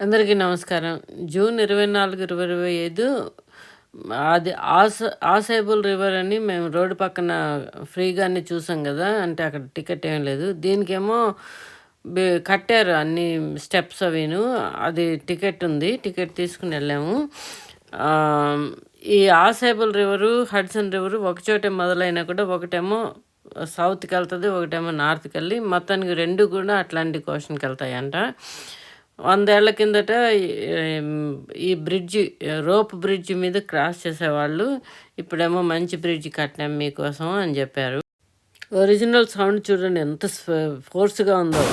అందరికీ నమస్కారం. జూన్ ఇరవై నాలుగు ఇరవై ఇరవై ఐదు అది ఆస ఆసేబుల్ రివర్ అని మేము రోడ్డు పక్కన ఫ్రీగానే చూసాం కదా అంటే అక్కడ టికెట్ ఏం లేదు. దీనికేమో కట్టారు అన్ని స్టెప్స్ అవిను. అది టికెట్ ఉంది టికెట్ తీసుకుని వెళ్ళాము. ఈ ఆసేబుల్ రివరు హడ్సన్ రివరు ఒకచోటే మొదలైనా కూడా ఒకటేమో సౌత్కి వెళ్తుంది ఒకటేమో నార్త్కి వెళ్ళి మొత్తానికి రెండు కూడా అట్లాంటి ఓషన్కి వెళ్తాయంట. వందేళ్ళ కిందట ఈ- బ్రిడ్జి రోప్ బ్రిడ్జ్ మీద క్రాస్ చేసేవాళ్ళు. ఇప్పుడేమో మంచి బ్రిడ్జ్ కట్టాం మీకోసం అని చెప్పారు. ఒరిజినల్ సౌండ్ చూడండి ఎంత ఫోర్స్గా ఉందో.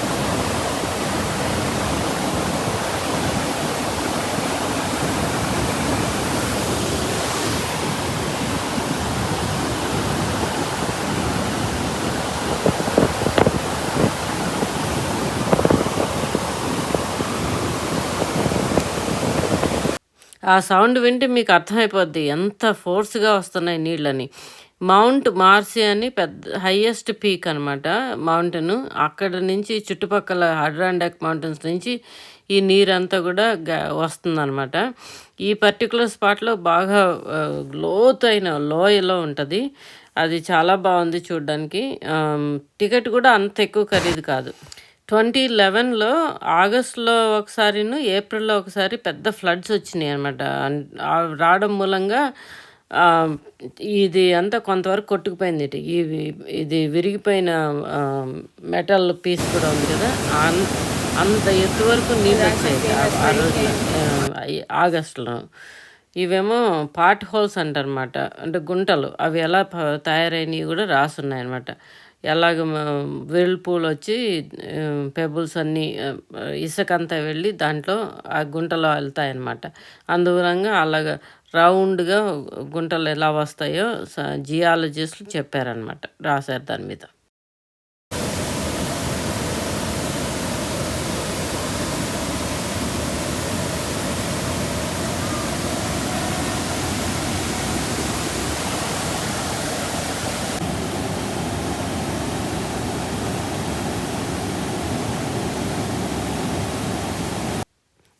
ఆ సౌండ్ వింటే మీకు అర్థమైపోద్ది. ఎంత ఫోర్స్గా వస్తున్నాయి నీళ్ళని. మౌంట్ మార్సి అని పెద్ద హైయెస్ట్ పీక్ అనమాట మౌంటైన్. అక్కడ నుంచి చుట్టుపక్కల హడ్రాండాక్ మౌంటైన్స్ నుంచి ఈ నీరంతా కూడా వస్తుందన్నమాట. ఈ పర్టికులర్ స్పాట్లో బాగా లోతైన లోయలో ఉంటుంది. అది చాలా బాగుంది చూడడానికి. టికెట్ కూడా అంత ఎక్కువ ఖరీదు కాదు. ట్వంటీ లెవెన్లో ఆగస్ట్లో ఒకసారిను ఏప్రిల్లో ఒకసారి పెద్ద ఫ్లడ్స్ వచ్చినాయి అనమాట రావడం మూలంగా ఇది అంతా కొంతవరకు కొట్టుకుపోయింది ఇవి ఇది విరిగిపోయిన మెటల్ పీస్ కూడా ఉంది కదా అంత ఎత్తు వరకు నీళ్ళు వచ్చాయి ఆ- ఆగస్టులో. ఇవేమో పాట్ హోల్స్ అంటారనమాట అంటే గుంటలు అవి ఎలా తయారైనవి కూడా రాసున్నాయి అనమాట ఎలాగ పూలు వచ్చి పెబుల్స్ అన్నీ ఇసుకంతా ఇసుక అంతా వెళ్ళి దాంట్లో ఆ గుంటలో వెళ్తాయన్నమాట. అందువలంగా అలాగ రౌండ్గా గుంటలు ఎలా వస్తాయో జియాలజిస్టులు చెప్పారనమాట రాశారు దాని మీద.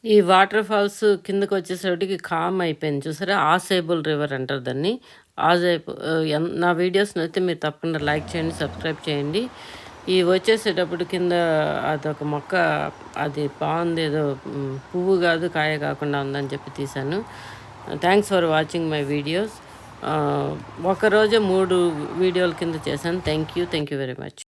ఈ వాటర్ ఫాల్స్ కిందకి వచ్చేసరికి కామ్ అయిపోయింది. చూసారా? ఆసేబుల్ రివర్ అంటారు దాన్ని. ఆజేబుల్ uh, నా వీడియోస్ అయితే మీరు తప్పకుండా లైక్ చేయండి సబ్స్క్రైబ్ చేయండి. ఈ వచ్చేసేటప్పుడు కింద అదొక మొక్క అది బాగుంది. ఏదో పువ్వు కాదు కాయ కాకుండా ఉందని చెప్పి తీశాను. Thanks for watching my videos ఒకరోజు మూడు వీడియోల కింద చేశాను. Thank you thank you very much